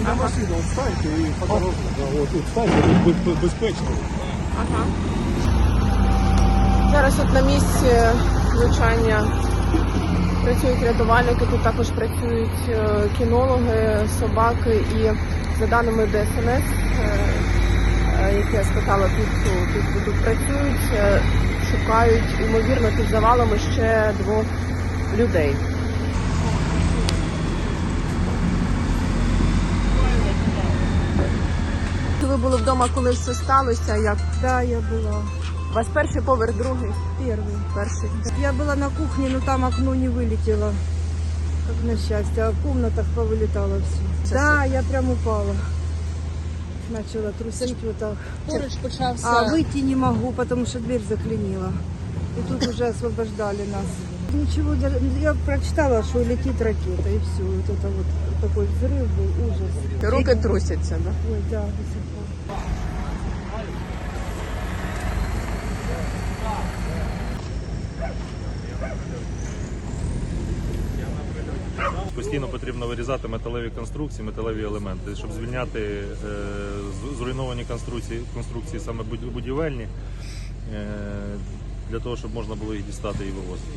Біля машини от станьте і по дорозі. от тут тут бе- бе- безпечно. Ага. Зараз от на місці влучання працюють рятувальники, тут також працюють е, кінологи, собаки і за даними ДСНС, е, е, які я спитала тут, тут, тут працюють, е, шукають, ймовірно, під завалами ще двох людей. були вдома, коли все сталося? Як Да, я была. у вас перший поверх, другий? Первый. Перший. Я была на кухне, но там окно не вылетело. Как на счастье. А в комнатах повылетало все. Да, я прям упала. Начала трусить вот так. Поруч почався А выйти не могу, потому что дверь заклинила. И тут уже освобождали нас. Ничего, даже- я прочитала, что летит ракета, и все. Вот это вот такой взрыв был, ужас. Руки трусяться, да? Ой, да, до сих пор. Постійно потрібно вирізати металеві конструкції, металеві елементи, щоб звільняти е, зруйновані конструкції, конструкції саме буд- будівельні, е, для того, щоб можна було їх дістати і вивозити.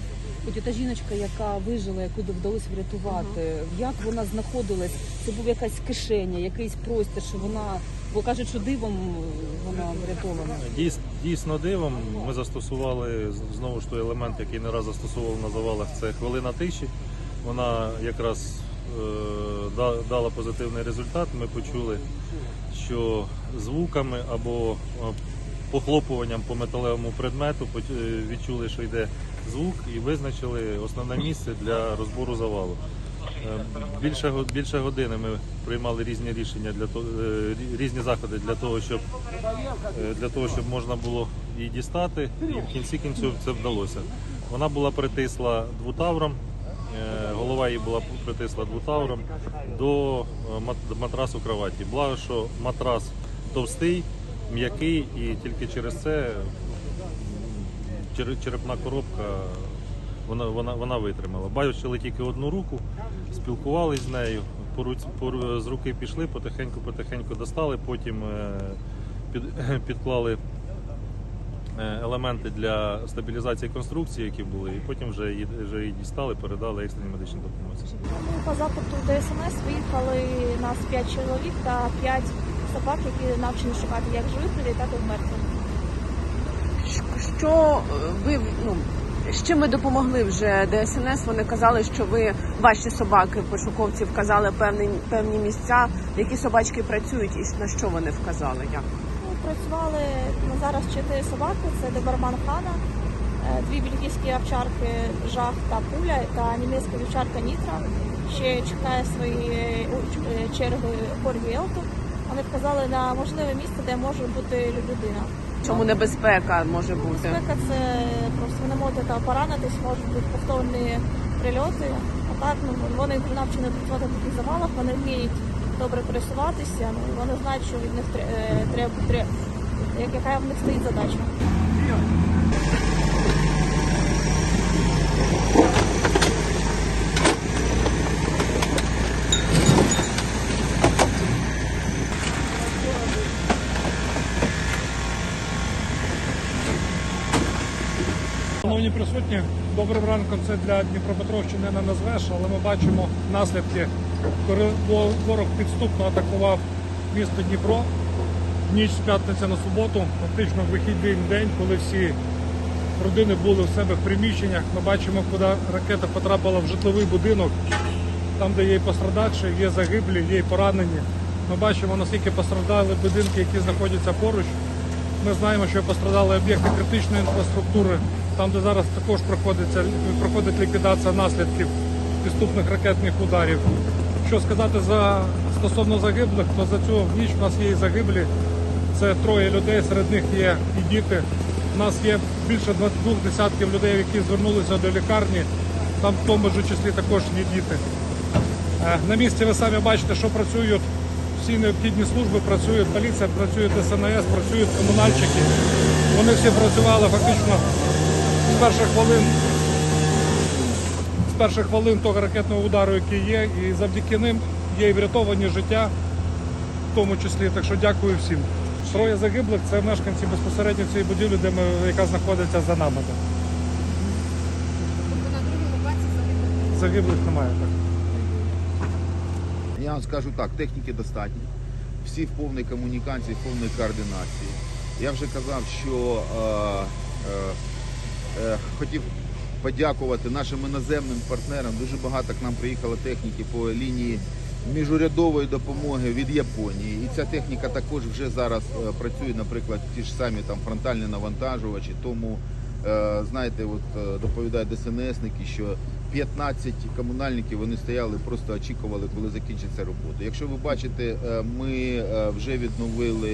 От та жіночка, яка вижила, яку вдалося врятувати. Як вона знаходилась? Це був якась кишеня, якийсь простір, що вона, бо кажуть, що дивом вона врятована. Дійс- Дійсно дивом ми застосували знову ж той елемент, який не раз застосовував на завалах. Це хвилина тиші. Вона якраз е, дала позитивний результат. Ми почули, що звуками або е, похлопуванням по металевому предмету е, відчули, що йде звук, і визначили основне місце для розбору завалу. Більше, більше години ми приймали різні рішення для того, різні заходи для того, щоб для того, щоб можна було її дістати, і в кінці кінців це вдалося. Вона була притисла двутавром, голова її була притисла двутавром до е, до матрасу кроваті. Благо, що матрас товстий, м'який, і тільки через це черепна коробка вона, вона, вона витримала. Бачили тільки одну руку, спілкувались з нею, з руки пішли, потихеньку-потихеньку достали, потім е, під, підклали елементи для стабілізації конструкції, які були, і потім вже її, вже її дістали, передали екстреній медичній допомозі. По запиту ДСНС виїхали нас 5 чоловік та 5 собак, які навчені шукати як живих людей, так і мертвих. Що е, ви ну з чим ви допомогли вже ДСНС? Вони казали, що ви ваші собаки, пошуковці, вказали певні певні місця, які собачки працюють, і на що вони вказали? Як Працювали на зараз чотири собаки: це доберман хана, е, дві бельгійські овчарки Жах та Пуля та німецька вівчарка Нітра. Ще чекає свої е, черги Коргі Елту. Вони вказали на можливе місце, де може бути людина. чому небезпека може бути? Безпека це просто не можете поранитись, можуть бути повторні прильоти. А так ну вони навчені працювати в таких завалах, вони вміють добре пересуватися. Ну вони знають, що від них тре- е, треба треба яка в них стоїть задача. Шановні присутні, добрим ранком це для Дніпропетровщини не назвеш, але ми бачимо наслідки, коли ворог підступно атакував місто Дніпро в ніч з п'ятниці на суботу, фактично вихідний день, коли всі родини були в себе в приміщеннях. Ми бачимо, куди ракета потрапила в житловий будинок, там, де є і пострадавші, є загиблі, є і поранені. Ми бачимо, наскільки постраждали будинки, які знаходяться поруч. Ми знаємо, що пострадали об'єкти критичної інфраструктури, там, де зараз також проходить ліквідація наслідків підступних ракетних ударів. Що сказати за стосовно загиблих, то за цю ніч в нас є і загиблі. Це троє людей, серед них є і діти. У нас є більше двох десятків людей, які звернулися до лікарні. Там в тому ж числі також є діти. Е, На місці ви самі бачите, що працюють всі необхідні служби, працюють поліція, працює ДСНС, працюють комунальщики. Вони всі працювали фактично з перших хвилин з перших хвилин того ракетного удару, який є, і завдяки ним є і врятовані життя, в тому числі. Так що дякую всім. Троє загиблих це мешканці безпосередньо цієї будівлі, де ми, яка знаходиться за нами. Так. Загиблих немає так. Я вам скажу так, техніки достатньо. Всі в повній комунікації, в повній координації. Я вже казав, що е, е, е, хотів подякувати нашим іноземним партнерам. Дуже багато к нам приїхало техніки по лінії міжурядової допомоги від Японії. І ця техніка також вже зараз е, працює, наприклад, ті ж самі там фронтальні навантажувачі. Тому знаєте, от е, доповідають ДСНСники, що 15 комунальників вони стояли, просто очікували, коли закінчиться робота. Якщо ви бачите, е, ми е, вже відновили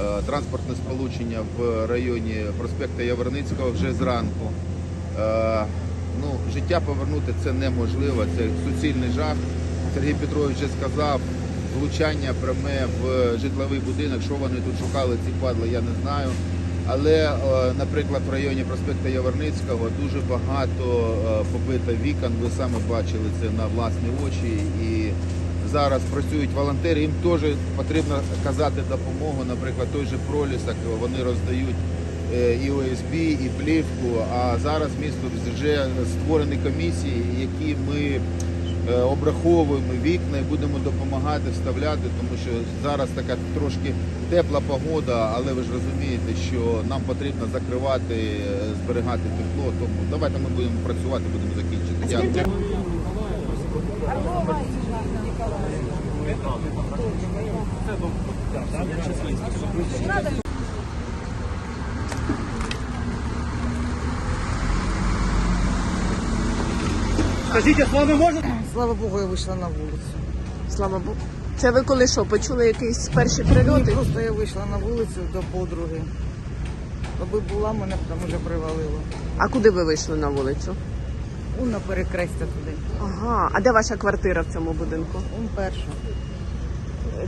е, транспортне сполучення в районі проспекту Яворницького вже зранку. Е, Ну, життя повернути це неможливо, це суцільний жах. Сергій Петрович вже сказав, влучання пряме в житловий будинок. Що вони тут шукали, ці падли, я не знаю. Але, е, наприклад, в районі проспекту Яворницького дуже багато е, побито вікон. Ви саме бачили це на власні очі. І зараз працюють волонтери. Їм теж потрібно казати допомогу. Наприклад, той же пролісок вони роздають е, і ОСБ, і плівку. А зараз місто вже створені комісії, які ми е, обраховуємо вікна і будемо допомагати вставляти, тому що зараз така трошки тепла погода, але ви ж розумієте, що нам потрібно закривати, е, зберігати тепло. Тому давайте ми будемо працювати, будемо закінчити. Дякую. Слава Богу, я вийшла на вулицю. Слава Богу. Це ви коли що, почули якісь перші Ні, прильоти? просто я вийшла на вулицю до подруги. Аби була, мене б там уже привалило. А куди ви вийшли на вулицю? Он на перекрестя туди. Ага, а де ваша квартира в цьому будинку? Он перша.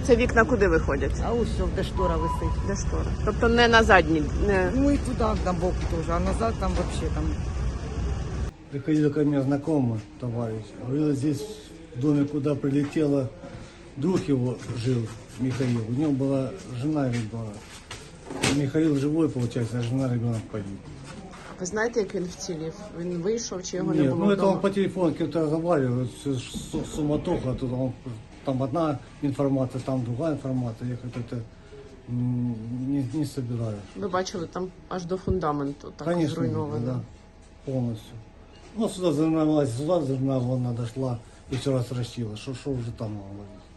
Це вікна куди виходять? А ось де штора висить. Де штора? Тобто не на задній, не Ну и туда, на бок тоже, а назад там вообще там Приходил ко мне знакомый товарищ. Говорил, здесь в доме, куда прилетело, друг его жил, Михаил. У него была жена и ребенок. Михаил живой, получается, а жена ребенок погиб. ви знаєте, як він вцілів? Він вийшов чи його не Нет, було ну это вдома? он по телефону кем-то разговаривал, всё ж су- суматоха, тут он, там одна информация, там другая информация, я как-то это м, не, не собираю. Ви бачили там аж до фундаменту, так Конечно, зруйновано. да, полностью. Ну, сюда загнала, сюда зерна она дошла и все раз расчила. Что, что уже там говорить?